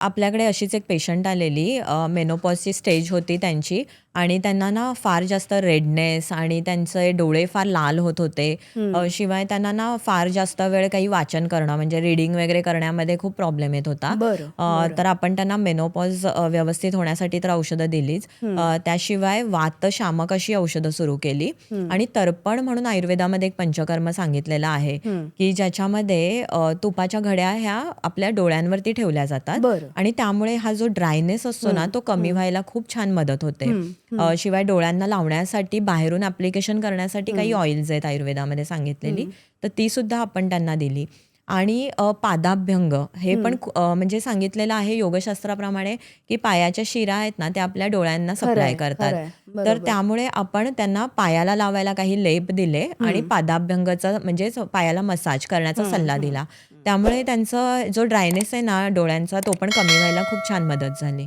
आपल्याकडे अशीच एक पेशंट आलेली अ, मेनोपॉजची स्टेज होती त्यांची. आणि त्यांना ना फार जास्त रेडनेस आणि त्यांचे डोळे फार लाल होत होते. अ, शिवाय त्यांना ना फार जास्त वेळ काही वाचन करणं म्हणजे रीडिंग वगैरे करण्यामध्ये खूप प्रॉब्लेम येत होता. बरं, अ, बरं. तर आपण त्यांना मेनोपॉज अ, व्यवस्थित होण्यासाठी तर औषधं दिलीच. अ, त्याशिवाय वातशामक अशी औषधं सुरू केली आणि तर्पण म्हणून आयुर्वेदामध्ये एक पंचकर्म सांगितलेलं आहे, की ज्याच्यामध्ये अ, तुपाच्या घड्या ह्या आपल्या डोळ्यांवरती ठेवल्या जातात बरं. आणि त्यामुळे हा जो ड्रायनेस असतो ना तो कमी व्हायला खूप छान मदत होते. शिवाय डोळ्यांना लावण्यासाठी बाहेरून ॲप्लिकेशन करण्यासाठी काही ऑइल्स आहेत आयुर्वेदामध्ये सांगितलेली, तर ती सुद्धा आपण त्यांना दिली. आणि पादाभ्यंग हे पण म्हणजे सांगितलेलं आहे योगशास्त्राप्रमाणे, की पायाच्या शिरा आहेत ना त्या आपल्या डोळ्यांना सप्लाय करतात. तर. त्यामुळे आपण त्यांना पायाला लावायला काही लेप दिले आणि पादाभ्यंगाचा म्हणजेच पायाला मसाज करण्याचा सल्ला दिला. त्यामुळे त्यांचा जो ड्रायनेस आहे ना डोळ्यांचा तो पण कमी व्हायला खूप छान मदत झाली.